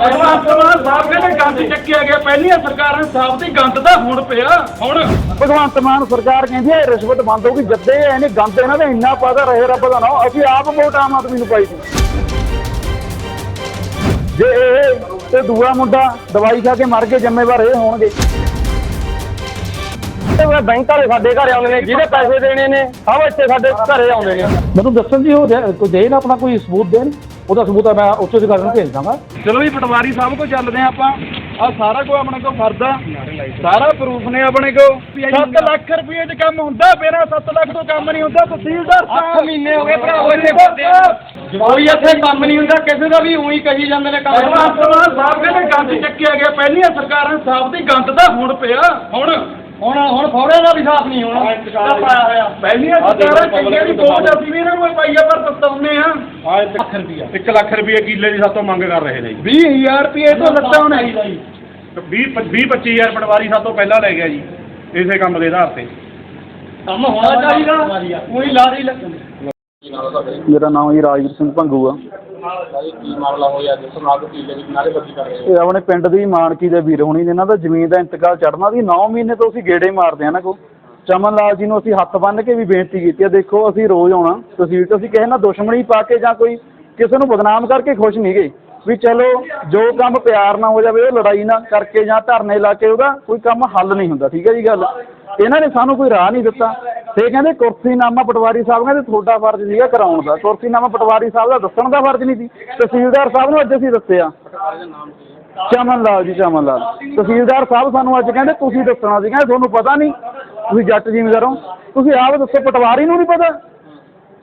ਭਗਵੰਤ ਮਾਨ ਸਾਹਿਬ ਕਹਿੰਦੇ ਗੰਦ ਚੱਕਿਆ ਗਿਆ। ਪਹਿਲੀਆਂ ਸਰਕਾਰਾਂ ਸਾਹਿਬ ਦੀ ਗੰਦ ਤਾਂ ਹੁਣ ਪਿਆ। ਹੁਣ ਭਗਵੰਤ ਮਾਨ ਸਰਕਾਰ ਕਹਿੰਦੀ ਹੈ ਰਿਸ਼ਵਤ ਬੰਦ ਹੋਊਗੀ ਜੱਦੇ ਇਹਨੇ ਗੰਦ ਇਹਨਾਂ ਦਾ ਇੰਨਾ ਪਾਦਾ ਰਹੇ ਰੱਬ ਦਾ ਨਾਮ। ਅਸੀਂ ਆਪ ਵੋਟ ਆਮ ਆਦਮੀ ਨੂੰ ਪਾਈ ਸੀ। ਜੇ ਇਹ ਤੇ ਦੂਆ ਮੁੰਡਾ ਦਵਾਈ ਖਾ ਕੇ ਮਰ ਕੇ ਜ਼ਿੰਮੇਵਾਰ ਇਹ ਹੋਣਗੇ। ਤੇ ਬੈਂਕ ਵਾਲੇ ਸਾਡੇ ਘਰੇ ਆਉਂਦੇ ਨੇ ਜਿਹਦੇ ਪੈਸੇ ਦੇਣੇ ਨੇ ਸਭ ਇੱਥੇ ਸਾਡੇ ਘਰੇ ਆਉਂਦੇ ਨੇ। ਮੈਨੂੰ ਦੱਸਣ ਜੀ ਉਹ ਦੇ- ਕੋਈ ਦੇਣ ਆਪਣਾ ਕੋਈ ਸਬੂਤ ਦੇਣ? ਉਹਦਾ ਸਬੂਤ ਆ ਮੈਂ ਉੱਚ ਅਧਿਕਾਰੀ ਨੂੰ ਭੇਜ ਦਾਂਗਾ ਚਲੋ ਜੀ ਪਟਵਾਰੀ ਸਾਹਿਬ ਕੋਲ ਚੱਲਦੇ ਆ ਆਪਾਂ। ਆ ਸਾਰਾ ਕੁਝ ਆਪਣੇ ਕੋਲ ਫਰਦਾ ਸਾਰਾ ਪ੍ਰੂਫ ਨੇ ਆਪਣੇ ਕੋਲ। 7 ਲੱਖ ਰੁਪਏ 'ਚ ਕੰਮ ਹੁੰਦਾ ਮੇਰਾ 7 ਲੱਖ ਤੋਂ ਕੰਮ ਨਹੀਂ ਹੁੰਦਾ ਤਹਿਸੀਲਦਾਰ ਸਾਹਿਬ। ਮਹੀਨੇ ਹੋ ਗਏ ਭਰਾਵੋ ਇੱਥੇ ਕੋਈ ਇੱਥੇ ਕੰਮ ਨਹੀਂ ਹੁੰਦਾ ਕਿਸੇ ਦਾ ਵੀ ਉਹੀ ਕਹੀ ਜਾਂਦੇ ਨੇ ਮਾਨ ਸਾਹਿਬ ਕਹਿੰਦੇ ਗੰਦ ਚੱਕਿਆ ਗਿਆ ਪਹਿਲੀਆਂ ਸਰਕਾਰਾਂ ਸਾਹਿਬ ਦੀ ਗੰਦ ਤਾਂ ਹੁਣ ਪਿਆ। ਹੁਣ? ਹੁਣ ਹੁਣ ਫੌੜੇ ਦਾ ਵੀ ਸਾਥ ਨਹੀਂ ਹੋਣਾ। ਪਾਇਆ ਹੋਇਆ। ਪਹਿਲੀਆਂ ਸਰਕਾਰਾਂ ਚੰਗੀਆਂ ਦੀ ਬਹੁਤ ਅਸੀਂ ਵੀ ਇਹਨਾਂ ਨੂੰ ਪਾਈਆ ਪਰ ਦਸਤਾਉਨੇ ਆ 1 ਲੱਖ ਰੁਪਇਆ 1 ਲੱਖ ਰੁਪਏ ਕਿੱਲੇ ਦੀ ਸਾਤੋਂ ਮੰਗ ਕਰ ਰਹੇ ਨੇ ਜੀ। 20000 ਰੁਪਏ ਤੋਂ ਲੱਤਾਂ ਹੋਣਾ। 20 20 25000 ਪਟਵਾਰੀ ਸਾਤੋਂ ਪਹਿਲਾਂ ਲੈ ਗਿਆ ਜੀ ਇਸੇ ਕੰਮ ਦੇ ਆਧਾਰ ਤੇ। ਕੰਮ ਹੋਣਾ ਚਾਹੀਦਾ। ਉਹੀ ਲਾਰੀ ਲੱਗਣ। ਮੇਰਾ ਨਾਮ ਜੀ ਰਾਜਵੀਰ ਸਿੰਘ ਭੰਗੂ ਆ। ਕੀ ਮਾਮਲਾ ਹੋਇਆ ਜਿਸ ਨਾਲ ਕੀਲੇ ਦੀ ਨਾਰੇਬਾਜ਼ੀ ਕਰ ਰਹੇ ਇਹ ਆਪਣੇ ਪਿੰਡ ਦੀ ਮਾਨਕੀ ਦੇ ਵੀਰ ਹੋਣੀ ਇਹਨਾਂ ਦਾ ਜ਼ਮੀਨ ਦਾ ਇੰਤਕਾਲ ਚੜਨਾ ਸੀ 9 ਮਹੀਨੇ ਤੋਂ ਅਸੀਂ ਗੇੜੇ ਮਾਰਦੇ ਆ ਨਾ ਕੋ ਚਮਨ ਲਾਲ ਜੀ ਨੂੰ ਅਸੀਂ ਹੱਥ ਬੰਨ ਕੇ ਵੀ ਬੇਨਤੀ ਕੀਤੀ ਹੈ ਦੇਖੋ ਅਸੀਂ ਰੋਜ਼ ਆਉਣਾ ਤਹਿਸੀਲ ਤੋਂ ਅਸੀਂ ਕਿਸੇ ਨਾਲ ਦੁਸ਼ਮਣੀ ਪਾ ਕੇ ਜਾਂ ਕੋਈ ਕਿਸੇ ਨੂੰ ਬਦਨਾਮ ਕਰਕੇ ਖੁਸ਼ ਨਹੀਂ ਗਏ ਵੀ ਚਲੋ ਜੋ ਕੰਮ ਪਿਆਰ ਨਾਲ ਹੋ ਜਾਵੇ ਉਹ ਲੜਾਈ ਨਾਲ ਕਰਕੇ ਜਾਂ ਧਰਨੇ ਲਾ ਕੇ ਉਹਦਾ ਕੋਈ ਕੰਮ ਹੱਲ ਨਹੀਂ ਹੁੰਦਾ, ਠੀਕ ਹੈ ਜੀ ਗੱਲ? ਇਹਨਾਂ ਨੇ ਸਾਨੂੰ ਕੋਈ ਰਾਹ ਨਹੀਂ ਦਿੱਤਾ। ਤੇ ਕਹਿੰਦੇ ਕੁਰਸੀਨਾਮਾ ਪਟਵਾਰੀ ਸਾਹਿਬ, ਕਹਿੰਦੇ ਤੁਹਾਡਾ ਫਰਜ਼ ਸੀਗਾ ਕਰਾਉਣ ਦਾ। ਕੁਰਸੀਨਾਮਾ ਪਟਵਾਰੀ ਸਾਹਿਬ ਦਾ ਦੱਸਣ ਦਾ ਫਰਜ਼ ਨਹੀਂ ਸੀ। ਤਹਿਸੀਲਦਾਰ ਸਾਹਿਬ ਨੂੰ ਅੱਜ ਅਸੀਂ ਦੱਸਿਆ। ਚਮਨ ਲਾਲ ਜੀ, ਚਮਨ ਲਾਲ। ਤਹਿਸੀਲਦਾਰ ਸਾਹਿਬ ਸਾਨੂੰ ਅੱਜ ਕਹਿੰਦੇ, ਤੁਸੀਂ ਦੱਸਣਾ ਸੀ। ਕਹਿੰਦੇ ਤੁਹਾਨੂੰ ਪਤਾ ਨਹੀਂ, ਤੁਸੀਂ ਜੱਟ ਜ਼ਿਮੀਂਦਾਰ। ਹੋ ਤੁਸੀਂ ਆਪ ਦੱਸੋ, ਪਟਵਾਰੀ ਨੂੰ ਨਹੀਂ ਪਤਾ।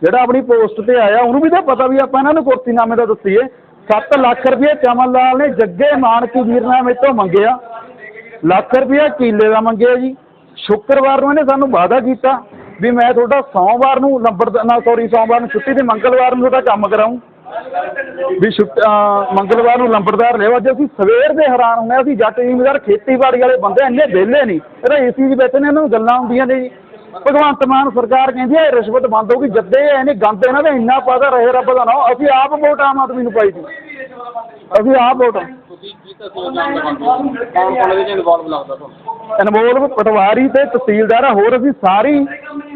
ਜਿਹੜਾ ਆਪਣੀ ਪੋਸਟ ਤੇ ਆਇਆ, ਉਹਨੂੰ ਵੀ ਤਾਂ ਪਤਾ ਵੀ ਆਪਾਂ ਇਹਨਾਂ ਨੂੰ ਕੁਰਸੀਨਾਮੇ ਦਾ ਦੱਸੀਏ। 7 ਲੱਖ ਰੁਪਏ ਚਮਨ ਲਾਲ ਨੇ ਜੱਗੇ ਮਾਨਕੀ ਵੀਰਨਾਮੇ ਤੋਂ ਮੰਗਿਆ। ਲੱਖ ਰੁਪਏ ਕੀਲੇ ਦਾ ਮੰਗਿਆ ਜੀ। ਸ਼ੁੱਕਰਵਾਰ ਨੂੰ ਇਹਨੇ ਸਾਨੂੰ ਵਾਅਦਾ ਕੀਤਾ ਵੀ ਮੈਂ ਤੁਹਾਡਾ ਸੋਮਵਾਰ ਨੂੰ ਲੰਬੜ ਨਾ ਸੌਰੀ ਸੋਮਵਾਰ ਨੂੰ ਛੁੱਟੀ ਤੇ ਮੰਗਲਵਾਰ ਨੂੰ ਤੁਹਾਡਾ ਕੰਮ ਕਰਾਉਂ ਵੀ ਮੰਗਲਵਾਰ ਨੂੰ ਲੰਬੜਦਾਰ ਲਿਓ ਅੱਜ ਅਸੀਂ ਸਵੇਰ ਦੇ ਹੈਰਾਨ ਹੁੰਦੇ ਹਾਂ, ਅਸੀਂ ਜੱਟ ਜ਼ਿਮੀਂਦਾਰ, ਖੇਤੀਬਾੜੀ ਵਾਲੇ ਬੰਦੇ ਇੰਨੇ ਵਿਹਲੇ ਨਹੀਂ। ਇਹਦਾ ਏਸੀ 'ਚ ਬੈਠੇ ਨੇ, ਇਹਨਾਂ ਨੂੰ ਗੱਲਾਂ ਹੁੰਦੀਆਂ ਨੇ ਜੀ। ਭਗਵੰਤ ਮਾਨ ਸਰਕਾਰ ਕਹਿੰਦੀ ਹੈ ਰਿਸ਼ਵਤ ਬੰਦ ਹੋਊਗੀ, ਜੱਦੇ ਇਹਨੇ ਗੰਦ ਇਹਨਾਂ ਦਾ ਇੰਨਾ ਪਾਦਾ ਰਹੇ, ਰੱਬ ਦਾ ਨਾ ਅਸੀਂ ਆਪ ਵੋਟ ਆਮ ਆਦਮੀ ਨੂੰ ਪਾਈ ਸੀ। ਅਸੀਂ ਆਪ ਵੋਟ ਤੁਸੀਂ ਕੀ ਤਸਵੀਰ ਜਾਣਦੇ ਹੋ? ਕੌਣ ਕੌਣ ਇਹਦੇ ਚ ਇਨਵੋਲਵ ਲੱਗਦਾ ਤੁਹਾਨੂੰ? ਇਨਵੋਲਵ ਪਟਵਾਰੀ ਤੇ ਤਹਿਸੀਲਦਾਰ ਆ ਹੋਰ ਅਸੀਂ ਸਾਰੀ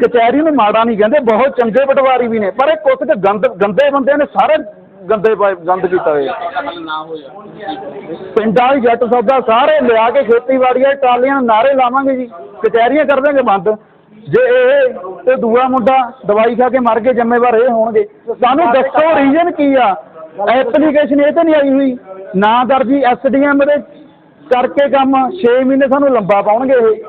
ਕਚਹਿਰੀ ਨੂੰ ਮਾੜਾ ਨਹੀਂ ਕਹਿੰਦੇ ਬਹੁਤ ਚੰਗੇ ਪਟਵਾਰੀ ਵੀ ਨੇ ਪਰ ਇਹ ਕੁਝ ਕੁ ਗੰਦ ਗੰਦੇ ਬੰਦੇ ਨੇ ਸਾਰੇ ਗੰਦੇ ਪਾਏ ਗੰਦ ਕੀਤਾ ਹੋਇਆ। ਤੁਹਾਡਾ ਹੱਲ ਨਾ ਹੋਇਆ। ਪਿੰਡਾਂ ਦੀ ਜੱਟ ਸੌਦਾ ਸਾਰੇ ਲਿਆ ਕੇ ਖੇਤੀਬਾੜੀ ਵਾਲੀ ਟਰਾਲੀਆਂ ਨੂੰ ਨਾਰੇ ਲਾਵਾਂਗੇ ਜੀ ਕਚਹਿਰੀਆਂ ਕਰ ਦਾਂਗੇ ਬੰਦ। ਜੇ ਇਹ ਤੇ ਦੂਆ ਮੁੰਡਾ ਦਵਾਈ ਖਾ ਕੇ ਮਰ ਕੇ ਜ਼ਿੰਮੇਵਾਰ ਇਹ ਹੋਣਗੇ। ਸਾਨੂੰ ਦੱਸੋ ਰੀਜਨ ਕੀ ਆ? ਐਪਲੀਕੇਸ਼ਨ ਇਹ ਤਾਂ ਨਹੀਂ ਆਈ ਹੋਈ। ਨਾ ਦਰਜੀ ਐਸਡੀਐਮ ਦੇ ਕਰਕੇ ਕੰਮ 6 ਮਹੀਨੇ ਸਾਨੂੰ ਲੰਬਾ ਪਾਉਣਗੇ ਇਹ।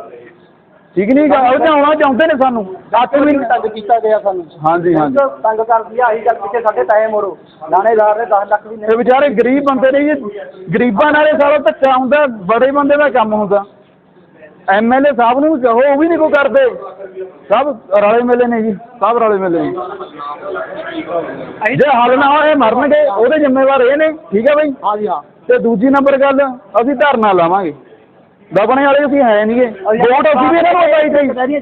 ਠੀਕ ਨਹੀਂ ਗਾ? ਉਹ ਤਾਂ ਆਉਣਾ ਚਾਹੁੰਦੇ ਨੇ ਸਾਨੂੰ। 8 ਮਹੀਨੇ ਤੰਗ ਕੀਤਾ ਗਿਆ ਸਾਨੂੰ। ਹਾਂਜੀ ਹਾਂਜੀ। ਤੰਗ ਕਰਦੀ ਆ ਆਹੀ ਗੱਲ ਪਿੱਛੇ ਸਾਡੇ ਟਾਈਮ ਮੋੜੋ। ਲਾਣੇਦਾਰ ਨੇ 10 ਲੱਖ ਵੀ ਇਹ ਵਿਚਾਰੇ ਗਰੀਬ ਬੰਦੇ ਨੇ ਜੀ। ਗਰੀਬਾਂ ਨਾਲੇ ਸਾਰਾ ਧੱਕਾ ਹੁੰਦਾ ਬੜੇ ਬੰਦੇ ਦਾ ਕੰਮ ਹੁੰਦਾ। ਐਮਐਲਏ ਸਾਹਿਬ ਨੂੰ ਕਹੋ ਉਹ ਵੀ ਨਹੀਂ ਕੋ ਕਰਦੇ। ਸਭ ਰਲੇ ਮਿਲੇ ਨੇ ਜੀ ਸਭ ਰਲੇ ਮਿਲੇ ਨੇ। ਜੇ ਹੱਲ ਨਾ ਹੋਏ ਮਰਨਗੇ ਉਹਦੇ ਜ਼ਿੰਮੇਵਾਰ ਇਹ ਨੇ ਠੀਕ ਹੈ ਬਈ? ਹਾਂਜੀ ਹਾਂ। ਤੇ ਦੂਜੀ ਨੰਬਰ ਗੱਲ ਅਸੀਂ ਧਰਨਾ ਲਾਵਾਂਗੇ। ਦਬਣੇ ਵਾਲੇ ਅਸੀਂ ਹੈ ਨਹੀਂਗੇ ਵੋਟ ਅਸੀਂ ਵੀ ਇਹਨਾਂ ਨੂੰ ਪਾਈ ਗਈ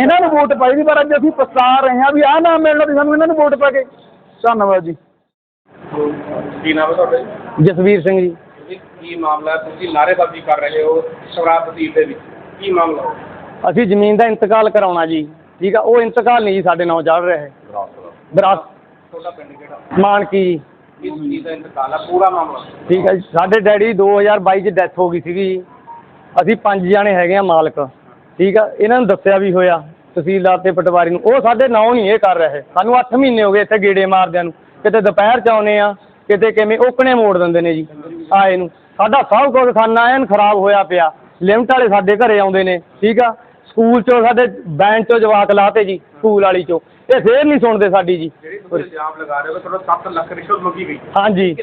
ਇਹਨਾਂ ਨੂੰ ਵੋਟ ਪਾਈ ਦੀ ਪਰ ਅੱਜ ਅਸੀਂ ਪਛਤਾ ਰਹੇ ਹਾਂ ਵੀ ਆਹ ਨਾ ਮਿਲਣਾ ਤੇ ਸਾਨੂੰ ਇਹਨਾਂ ਨੂੰ ਵੋਟ ਪਾ ਕੇ। ਧੰਨਵਾਦ ਜੀ। ਕੀ ਨਾਮ ਹੈ ਤੁਹਾਡਾ ਜਸਵੀਰ ਸਿੰਘ ਜੀ। ਜੀ ਕੀ ਮਾਮਲਾ ਹੈ? ਤੁਸੀਂ ਨਾਰੇਬਾਜ਼ੀ ਕਰ ਰਹੇ ਹੋ ਸ਼ਰਾਬ ਤਸੀਲ ਦੇ ਵਿੱਚ। ਕੀ ਮਾਮਲਾ ਹੈ? ਅਸੀਂ ਜ਼ਮੀਨ ਦਾ ਇੰਤਕਾਲ ਕਰਾਉਣਾ ਜੀ। ਠੀਕ ਆ ਉਹ ਇੰਤਕਾਲ ਨਹੀਂ ਜੀ ਸਾਡੇ ਨਾਂ ਚੱਲ ਰਿਹਾ ਹੈ। ਵਿਰਾਸਤ ਤੁਹਾਡਾ ਪਿੰਡ ਕਿਹੜਾ? ਮਾਨਕੀ ਜੀ। ਕਿਸ ਚੀਜ਼ ਦਾ ਇੰਤਕਾਲ ਹੈ? ਪੂਰਾ ਮਾਮਲਾ ਠੀਕ ਹੈ ਜੀ ਸਾਡੇ ਡੈਡੀ 2022 ਚ ਡੈਥ ਹੋ ਗਈ ਸੀਗੀ ਜੀ। ਅਸੀਂ ਪੰਜ ਜਾਣੇ ਹੈਗੇ ਆ ਮਾਲਕ। ਠੀਕ ਆ ਇਹਨਾਂ ਨੂੰ ਦੱਸਿਆ ਵੀ ਹੋਇਆ ਤਹਿਸੀਲਦਾਰ ਤੇ ਪਟਵਾਰੀ ਨੂੰ। ਉਹ ਸਾਡੇ ਨਾਂ ਨਹੀਂ ਇਹ ਕਰ ਰਹੇ। ਸਾਨੂੰ 8 ਮਹੀਨੇ ਹੋ ਗਏ ਇੱਥੇ ਗੇੜੇ ਮਾਰਦਿਆਂ ਨੂੰ। ਕਿਤੇ ਦੁਪਹਿਰ ਚ ਆਉਨੇ ਆ ਕਿਤੇ ਕਿਵੇਂ ਓਕਣੇ ਮੋੜ ਦਿੰਦੇ ਨੇ ਜੀ ਆਏ ਨੂੰ। ਸਾਡਾ ਸਭ ਕੁਝ ਖਾਨਾ ਐਨ ਖਰਾਬ ਹੋਇਆ ਪਿਆ। ਲਿਮਟ ਵਾਲੇ ਸਾਡੇ ਘਰੇ ਆਉਂਦੇ ਨੇ ਠੀਕ ਆ? ਸਕੂਲ ਚੋਂ ਸਾਡੇ ਬੈਂਚ ਚੋਂ ਜਵਾਕ ਲਾਤੇ ਜੀ ਸਕੂਲ ਵਾਲੀ ਚੋਂ। ਇਹ ਫੇਰ ਨਹੀਂ ਸੁਣਦੇ ਸਾਡੀ ਜੀ। ਜਿਹੜੀ ਤੁਸੀਂ ਇਲਜ਼ਾਮ ਲਗਾ ਰਹੇ ਹੋ ਕਿ ਤੁਹਾਡਾ 7 ਲੱਖ ਰਿਸ਼ਵਤ ਮੰਗੀ ਗਈ। ਹਾਂਜੀ।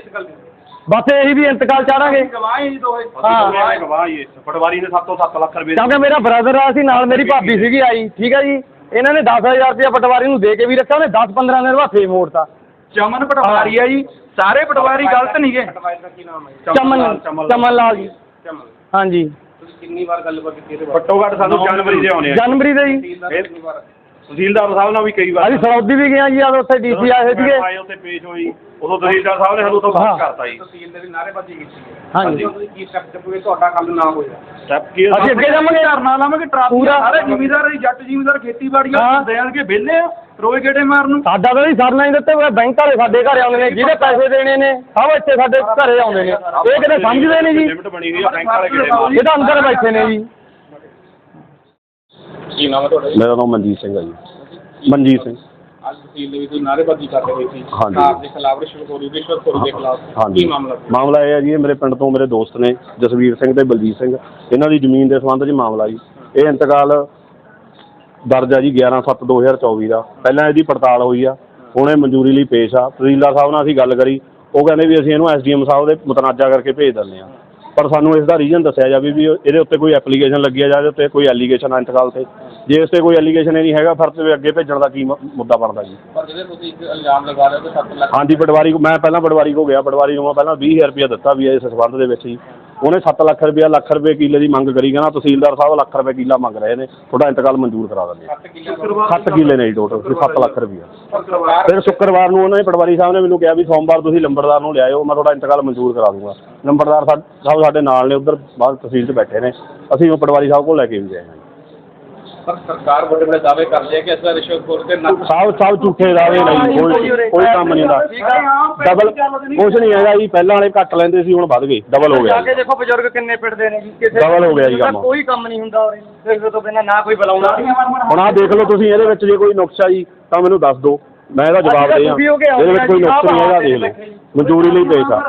ਬਸ ਇਹੀ ਵੀ ਇੰਤਕਾਲ ਚਾਹਾਂਗੇ। ਗਵਾਹ ਹੀ ਦੋਏ ਹਾਂ। ਹਾਂ ਗਵਾਹ ਹੀ ਇਸ ਪਟਵਾਰੀ ਨੇ ਸਾਤੋਂ 7 ਲੱਖ ਰੁਪਏ ਕਿਉਂਕਿ ਮੇਰਾ ਬ੍ਰਦਰ ਆ ਸੀ ਨਾਲ ਮੇਰੀ ਭਾਬੀ ਸੀਗੀ ਆਈ ਠੀਕ ਹੈ ਜੀ? ਇਹਨਾਂ ਨੇ 10000 ਰੁਪਇਆ ਪਟਵਾਰੀ ਨੂੰ ਦੇ ਕੇ ਵੀ ਰੱਖਿਆ ਉਹਨੇ 10-15 ਦਿਨ ਬਾਅਦ ਫੇਰ ਮੋੜਤਾ। ਚਮਨ ਪਟਵਾਰੀ ਆ ਜੀ। ਸਾਰੇ ਪਟਵਾਰੀ ਗਲਤ ਨਹੀਂਗੇ ਦਾ ਕੀ ਨਾਮ ਹੈ ਚਮਨ ਚਮਨ ਲਾਲ ਜੀ। ਚਮਨ ਹਾਂਜੀ। ਤੁਸੀਂ ਕਿੰਨੀ ਵਾਰ ਗੱਲਬਾਤ ਕੀਤੀ ਇਹਦੇ ਬਾਰੇ? ਘੱਟੋ ਘੱਟ ਸਾਨੂੰ ਜਨਵਰੀ ਦੇ ਆਉਣੇ ਆ ਜਨਵਰੀ ਦੇ ਜੀ। ਤਹਿਸੀਲਦਾਰ ਨੇ ਕਿੰਨੀ ਵਾਰ? ਤਹਿਸੀਲਦਾਰ ਸਾਹਿਬ ਨਾਲ ਵੀ ਕਈ ਵਾਰ ਅਸੀਂ ਸਰੌਦੀ ਵੀ ਗਏ ਜੀ ਆ ਉੱਥੇ ਡੀਸੀ ਆਏ ਸੀਗੇ ਆਏ ਉੱਥੇ ਪੇਸ਼ ਹੋਈ ਉਦੋਂ ਤਹਿਸੀਲਦਾਰ ਸਾਹਿਬ ਨੇ ਸਾਨੂੰ ਤੋਂ ਹਾਂ। ਬਾਤ ਕਰਤਾ ਜੀ ਤਹਿਸੀਲ ਦੇ ਵੀ ਨਾਅਰੇਬਾਜ਼ੀ ਕੀਤੀ ਹੈ ਹਾਂਜੀ। ਤੁਸੀਂ ਕੀ ਸਟੈਪ ਚੱਕੋਗੇ ਤੁਹਾਡਾ ਕੱਲ ਨਾ ਹੋਇਆ ਸਟੈਪ ਕੀ ਹੈ? ਅਸੀਂ ਅੱਗੇ ਜਾਵਾਂਗੇ ਧਰਨਾ ਲਾਵਾਂਗੇ ਟਰਾਫੀ ਪੂਰਾ। ਸਾਰੇ ਜ਼ਿਮੀਦਾਰ ਜੱਟ ਜ਼ਿਮੀਦਾਰ ਖੇਤੀਬਾੜੀ ਹਾਂ। ਆ ਦੇਣਗੇ ਵਿਹਲੇ ਆ ਰੋਜ਼ ਗੇੜੇ ਮਾਰਨ ਨੂੰ ਸਾਡਾ ਤਾਂ ਨਹੀਂ ਸਰਨਾ ਹੀ ਦਿੱਤੇ ਹੋਏ ਬੈਂਕ ਵਾਲੇ ਸਾਡੇ ਘਰੇ ਆਉਂਦੇ ਨੇ ਜਿਹਦੇ ਪੈਸੇ ਦੇਣੇ ਨੇ ਸਭ ਇੱਥੇ ਸਾਡੇ ਘਰੇ ਆਉਂਦੇ ਨੇ ਇਹ ਕਿਤੇ ਸਮਝਦੇ ਨਹੀਂ ਜੀ ਲਿਮਟ ਬਣੀ ਹੋਈ ਆ ਬੈਂਕ ਵਾਲੇ ਕਿਹੜੇ ਮਾਰ ਇਹ ਤਾਂ ਅੰਦਰ ਬੈਠੇ ਨੇ ਜੀ ਕੀ ਨਾਮ ਹੈ ਤੁਹਾਡਾ ਜੀ? ਮੇਰਾ ਨਾਮ ਮਨਜੀਤ ਸਿੰਘ ਹੈ ਜੀ। ਮਨਜੀਤ ਸਿੰਘ। ਅੱਜ ਤਹਿਸੀਲ ਦੇ ਵਿੱਚ ਤੁਸੀਂ ਨਾਅਰੇਬਾਜ਼ੀ ਕਰ ਰਹੇ ਸੀ। ਹਾਂਜੀ। ਸਰਕਾਰ ਦੇ ਖਿਲਾਫ ਰਿਸ਼ਵਤਖੋਰੀ ਰਿਸ਼ਵਤਖੋਰੀ ਦੇ ਖਿਲਾਫ ਹਾਂਜੀ। ਕੀ ਮਾਮਲਾ ਸੀ? ਮਾਮਲਾ ਇਹ ਹੈ ਜੀ ਇਹ ਮੇਰੇ ਪਿੰਡ ਤੋਂ ਮੇਰੇ ਦੋਸਤ ਨੇ ਜਸਵੀਰ ਸਿੰਘ ਤੇ ਬਲਜੀਤ ਸਿੰਘ। ਇਹਨਾਂ ਦੀ ਜ਼ਮੀਨ ਦੇ ਸੰਬੰਧ 'ਚ ਮਾਮਲਾ ਜੀ। ਇਹ ਇੰਤਕਾਲ ਦਰਜ ਹੈ ਜੀ 11/7/2024 ਦਾ ਪਹਿਲਾਂ ਇਹਦੀ ਪੜਤਾਲ ਹੋਈ ਆ। ਹੁਣ ਇਹ ਮਨਜ਼ੂਰੀ ਲਈ ਪੇਸ਼ ਆ। ਤਹਿਸੀਲਦਾਰ ਸਾਹਿਬ ਨਾਲ ਅਸੀਂ ਗੱਲ ਕਰੀ। ਉਹ ਕਹਿੰਦੇ ਵੀ ਅਸੀਂ ਇਹਨੂੰ ਐਸਡੀਐਮ ਸਾਹਿਬ ਦੇ ਮੁਤਨਾਜ਼ਾ ਕਰਕੇ ਭੇਜ ਦਿੰਦੇ ਆ ਪਰ ਸਾਨੂੰ ਇਸ ਦਾ ਰੀਜ਼ਨ ਦੱਸਿਆ ਜਾਵੇ ਵੀ ਇਹਦੇ ਉੱਤੇ ਕੋਈ ਐਪਲੀਕੇਸ਼ਨ ਲੱਗੀ ਆ ਜਾਂ ਇਹਦੇ ਉੱਤੇ ਕੋਈ ਐਲੀਗੇਸ਼ਨ ਆ ਇੰਤਕਾਲ ਤੇ। ਜੇ ਇਸ ਤੇ ਕੋਈ ਐਲੀਗੇਸ਼ਨ ਨਹੀਂ ਹੈਗਾ ਫਿਰ ਤੇ ਅੱਗੇ ਭੇਜਣ ਦਾ ਕੀ ਮ- ਮੁੱਦਾ ਬਣਦਾ ਜੀ। ਪਰ ਜਿਹੜੇ ਤੁਸੀਂ ਇੱਕ ਇਲਜ਼ਾਮ ਲਗਾ ਰਹੇ ਹੋ ਕਿ 7 ਲੱਖ ਹਾਂਜੀ ਪਟਵਾਰੀ ਕੋ ਮੈਂ ਪਹਿਲਾਂ ਪਟਵਾਰੀ ਕੋ ਗਿਆ ਪਟਵਾਰੀ ਨੂੰ ਮੈਂ ਪਹਿਲਾਂ 20000 ਰੁਪਇਆ ਦਿੱਤਾ ਵੀ ਹੈ ਇਸ ਸੰਬੰਧ ਦੇ ਵਿੱਚ ਜੀ ਉਹਨੇ 7 ਲੱਖ ਰੁਪਇਆ, ਲੱਖ ਰੁਪਏ ਕਿੱਲੇ ਦੀ ਮੰਗ ਕਰੀ, ਕਹਿੰਦਾ ਤਹਿਸੀਲਦਾਰ ਸਾਹਿਬ ਲੱਖ ਰੁਪਏ ਕਿੱਲਾ ਮੰਗ ਰਹੇ ਨੇ, ਤੁਹਾਡਾ ਇੰਤਕਾਲ ਮਨਜ਼ੂਰ ਕਰਾ ਦਿੰਦੇ ਹਾਂ 7 ਕਿੱਲੇ ਨੇ ਜੀ ਟੋਟਲ 7 ਲੱਖ ਰੁਪਇਆ। ਫਿਰ ਸ਼ੁੱਕਰਵਾਰ ਨੂੰ ਉਹਨਾਂ ਨੇ ਪਟਵਾਰੀ ਸਾਹਿਬ ਨੇ ਮੈਨੂੰ ਕਿਹਾ ਵੀ ਸੋਮਵਾਰ ਤੁਸੀਂ ਲੰਬੜਦਾਰ ਨੂੰ ਲਿਆਇਓ, ਮੈਂ ਤੁਹਾਡਾ ਇੰਤਕਾਲ ਮਨਜ਼ੂਰ ਕਰਾ ਦੂੰਗਾ। ਲੰਬੜਦਾਰ ਸਾਹਿਬ ਸਾਡੇ ਨਾਲ ਨੇ, ਉਧਰ ਬਾਹਰ ਤਹਿਸੀਲ 'ਚ ਬੈਠੇ ਨੇ। ਅਸੀਂ ਉਹ ਪਟਵਾਰੀ ਸਾਹਿਬ ਕੋਲ ਲੈ ਕੇ ਵੀ ਗਏ ਹਾਂ ਸਰਕਾਰ ਵੱਡੇ ਵੱਡੇ ਦਾਅਵੇ ਕਰਦੀ ਹੈ ਕਿ ਇਸ ਦਾ ਰਿਸ਼ਵਤਖੋਰ ਤੇ ਨਾ ਸਭ ਸਭ ਝੂਠੇ ਦਾਅਵੇ ਨਹੀਂ ਕੋਈ ਕੋਈ ਕੰਮ ਨਹੀਂ ਦਾ ਡਬਲ ਕੁਛ ਨਹੀਂ ਹੈਗਾ ਜੀ ਪਹਿਲਾਂ ਵਾਲੇ ਘੱਟ ਲੈਂਦੇ ਸੀ ਹੁਣ ਵੱਧ ਗਏ ਡਬਲ ਹੋ ਗਿਆ। ਜੀ। ਦੇਖੋ ਬਜ਼ੁਰਗ ਕਿੰਨੇ ਪਿੱਟਦੇ ਨੇ ਜੀ ਕਿਸੇ ਡਬਲ ਹੋ ਗਿਆ ਜੀ ਕੰਮ। ਕੋਈ ਕੰਮ ਨਹੀਂ ਹੁੰਦਾ ਸਿਰ ਤੋਂ ਬਿਨਾਂ ਨਾ ਕੋਈ ਬੁਲਾਉਂਦਾ ਹੁਣ ਆਹ ਦੇਖ ਲਓ ਤੁਸੀਂ ਇਹਦੇ ਵਿੱਚ ਜੇ ਕੋਈ ਨੁਕਸ ਆ ਜੀ ਤਾਂ ਮੈਨੂੰ ਦੱਸ ਦਿਓ। ਮੈਂ ਇਹਦਾ ਜਵਾਬ ਦੇ ਆ ਇਹਦੇ ਵਿੱਚ ਕੋਈ ਨੁਕਸ ਨਹੀਂ ਹੈਗਾ ਦੇਖ ਲਓ। ਮਨਜ਼ੂਰੀ ਲਈ ਪੇਸ਼ ਆ।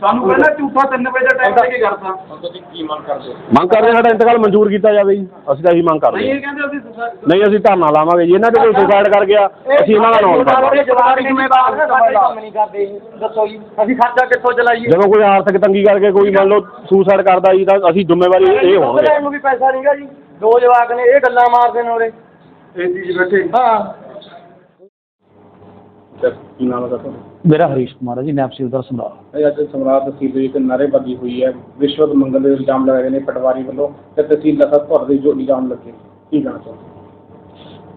ਸਾਨੂੰ ਪਹਿਲਾਂ ਝੂਠਾ 3 ਵਜੇ ਦਾ ਟਾਈਮ ਦੇ ਕੇ ਕਰਤਾ ਹੁਣ ਤੁਸੀਂ ਕੀ ਮੰਗ ਕਰਦੇ ਮੰਗ ਕਰਦੇ ਹਾਂ ਸਾਡਾ ਇੰਤਕਾਲ ਮਨਜ਼ੂਰ ਕੀਤਾ ਜਾਵੇ ਜੀ। ਅਸੀਂ ਤਾਂ ਇਹੀ ਮੰਗ ਕਰਦੇ ਨਹੀਂ ਹਾਂ ਇਹ ਕਹਿੰਦੇ ਅਸੀਂ ਸੁਸਾਇਡ- ਨਹੀਂ ਅਸੀਂ ਧਰਨਾ ਲਾਵਾਂਗੇ ਜੀ। ਇਹਨਾਂ ਦੇ ਕੋਈ ਸੁਸਾਇਡ ਕਰ ਗਿਆ ਅਸੀਂ ਇਹਨਾਂ ਦਾ ਕਰਾਂਗੇ ਜਵਾਬ ਜ਼ਿੰਮੇਵਾਰ ਨੇ ਸਾਡੇ ਕੰਮ ਨਹੀਂ ਕਰਦੇ ਦੱਸੋ ਜੀ ਅਸੀਂ ਖਰਚਾ ਕਿੱਥੋਂ ਚਲਾਈਏ? ਜਦੋਂ ਕੋਈ ਆਰਥਿਕ ਤੰਗੀ ਕਰਕੇ ਕੋਈ ਮੰਨ ਲਓ ਸੁਸਾਇਡ ਕਰਦਾ ਜੀ ਤਾਂ ਅਸੀਂ ਜ਼ਿੰਮੇਵਾਰੀ ਇਹ ਹੋਣਗੇ ਨੂੰ ਵੀ ਪੈਸਾ ਨਹੀਂਗਾ ਜੀ। ਦੋ ਜਵਾਕ ਨੇ ਇਹ ਗੱਲਾਂ ਮਾਰਦੇ ਨੇ ਉਰੇ। ਏਸੀ 'ਚ ਬੈਠੇ। ਹਾਂ। ਕੀ ਨਾਮ ਹੈ ਤੁਹਾਡਾ? ਮੇਰਾ ਹਰੀਸ਼ ਕੁਮਾਰ ਹੈ ਜੀ ਨਾਇਬ ਤਹਿਸੀਲਦਾਰ ਸਮਰਾਲਾ। ਇਹ ਅੱਜ ਸਮਰਾਟ ਤਹਿਸੀਲ ਦੇ ਵਿੱਚ ਨਾਅਰੇਬਾਜ਼ੀ ਹੋਈ ਹੈ। ਰਿਸ਼ਵਤ ਮੰਗਣ ਦੇ ਇਲਜ਼ਾਮ ਲਗਾਏ ਨੇ ਪਟਵਾਰੀ ਵੱਲੋਂ ਤੇ ਤਹਿਸੀਲਦਾਰ ਸਾਹਿਬ ਤੁਹਾਡੇ ਜੋ ਇਲਜ਼ਾਮ ਲੱਗੇ ਕੀ ਕਹਿਣਾ ਚਾਹੁੰਦੇ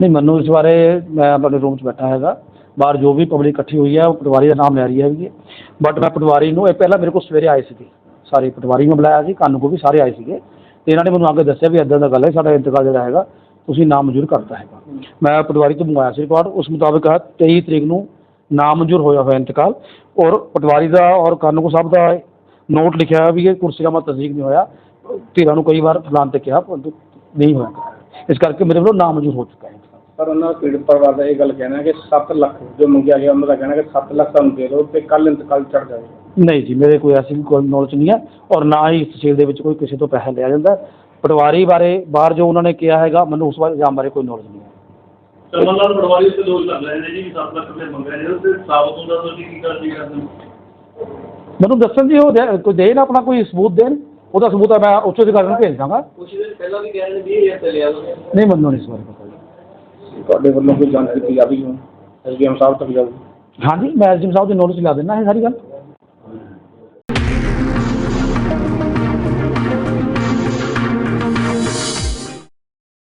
ਨਹੀਂ ਮੈਨੂੰ ਇਸ ਬਾਰੇ ਮੈਂ ਆਪਣੇ ਰੂਮ 'ਚ ਬੈਠਾ ਹੈਗਾ। ਬਾਹਰ ਜੋ ਵੀ ਪਬਲਿਕ ਇਕੱਠੀ ਹੋਈ ਹੈ ਉਹ ਪਟਵਾਰੀ ਦਾ ਨਾਮ ਲੈ ਰਹੀ ਹੈਗੀ ਬਟ ਮੈਂ ਪਟਵਾਰੀ ਨੂੰ ਇਹ ਪਹਿਲਾਂ ਮੇਰੇ ਕੋਲ ਸਵੇਰੇ ਆਏ ਸੀਗੇ। ਸਾਰੇ ਪਟਵਾਰੀ ਨੂੰ ਬੁਲਾਇਆ ਸੀ ਕੰਨ ਕੋ ਵੀ ਸਾਰੇ ਆਏ ਸੀਗੇ। ਤੇ ਇਹਨਾਂ ਨੇ ਮੈਨੂੰ ਅੱਗੇ ਦੱਸਿਆ ਵੀ ਇਦਾਂ ਦਾ ਗੱਲ ਹੈ ਸਾਡਾ ਇੰਤਕਾਲ ਜਿਹੜਾ ਹੈਗਾ ਤੁਸੀਂ ਨਾਮ ਮਨਜ਼ੂਰ ਕਰਤਾ ਹੈਗਾ। ਮੈਂ ਪਟਵਾਰੀ ਤੋਂ ਮੰਗਵਾਇਆ ਸੀ ਰਿਕਾਰਡ ਉਸ ਮੁਤਾਬਕ ਹੈ 23 ਤਰੀਕ ਨੂੰ ਨਾਮ ਮਨਜ਼ੂਰ ਹੋਇਆ ਹੋਇਆ ਇੰਤਕਾਲ। ਔਰ ਪਟਵਾਰੀ ਦਾ ਔਰ ਕਾਨੂੰਨ ਸਾਹਿਬ ਦਾ ਨੋਟ ਲਿਖਿਆ ਹੋਇਆ ਵੀ ਇਹ ਕੁਰਸੀਨਾਮਾ ਤਸਦੀਕ ਨਹੀਂ ਹੋਇਆ। ਧੀਰਾਂ ਨੂੰ ਕਈ ਵਾਰ ਫਲਾਣ ਤੇ ਕਿਹਾ ਪਰੰਤੂ ਨਹੀਂ ਹੋਇਆ। ਇਸ ਕਰਕੇ ਮੇਰੇ ਵੱਲੋਂ ਨਾਮ ਮਨਜ਼ੂਰ ਹੋ ਚੁੱਕਾ ਹੈ। ਪਰ ਉਹਨਾਂ ਦਾ ਪੀੜਤ ਪਰਿਵਾਰ ਦਾ ਇਹ ਗੱਲ ਕਹਿਣਾ ਕਿ 7 ਲੱਖ ਜੋ ਮੰਗਿਆ ਗਿਆ ਉਹਨਾਂ ਦਾ ਕਹਿਣਾ ਕਿ 7 ਲੱਖ ਤੁਹਾਨੂੰ ਦੇ ਦਿਓ ਤੇ ਕੱਲ ਇੰਤਕਾਲ ਚੜ ਜਾਵੇ ਨਹੀਂ ਜੀ ਮੇਰੇ ਕੋਈ ਐਸੀ ਕੋਈ ਨੌਲੇਜ ਨਹੀਂ ਹੈ ਔਰ ਨਾ ਹੀ ਇਸ ਤਹਿਸੀਲ ਦੇ ਵਿੱਚ ਕੋਈ ਕਿਸੇ ਤੋਂ ਪੈਸਾ ਲਿਆ ਜਾਂਦਾ। ਪਟਵਾਰੀ ਬਾਰੇ ਬਾਹਰ ਜੋ ਉਹਨਾਂ ਨੇ ਕਿਹਾ ਹੈਗਾ ਮੈਨੂੰ ਉਸ ਬਾਰੇ ਇਲਜ਼ਾਮ ਬਾਰੇ ਕੋਈ ਨੌਲੇਜ ਨਹੀਂ ਹੈ ਚਮਨਲਾਲ ਪਟਵਾਰੀ ਤੇ ਦੋਸ਼ ਲੱਗ ਰਹੇ ਨੇ ਜੀ 7 ਲੱਖ ਰੁਪਏ ਮੰਗ ਰਹੇ ਨੇ ਤੇ ਸਾਬਤ ਹੁੰਦਾ ਤੁਸੀਂ ਕੀ ਕਰਦੇ ਕਰਦੇ ਮੈਨੂੰ ਦੱਸਣ ਜੀ ਉਹ ਦੇ- ਕੋਈ ਦੇ ਨਾ ਆਪਣਾ ਕੋਈ ਸਬੂਤ ਦੇਣ? ਉਹਦਾ ਸਬੂਤ ਮੈਂ ਉੱਚ ਅਧਿਕਾਰੀ ਨੂੰ ਭੇਜ ਦਾਂਗਾ। ਕੁਝ ਦਿਨ ਪਹਿਲਾਂ ਵੀ ਕਹਿ ਰਹੇ ਨੇ 20000 ਤੇ ਲਿਆ ਨਹੀਂ ਮੈਨੂੰ ਨਹੀਂ ਇਸ ਬਾਰੇ ਪਤਾ ਜੀ। ਤੁਹਾਡੇ ਵੱਲੋਂ ਕੋਈ ਜਾਂਚ ਕੀਤੀ ਜਾਵੇਗੀ ਹੁਣ? ਐਸਡੀਐਮ ਸਾਹਿਬ ਤੱਕ ਜਾਊਗੀ। ਹਾਂਜੀ ਮੈਂ ਐਸਡੀਐਮ ਸਾਹਿਬ ਦੀ ਨੌਲੇਜ ਲਾ ਦਿੰਦਾ ਇਹ ਸਾਰੀ ਗੱਲ।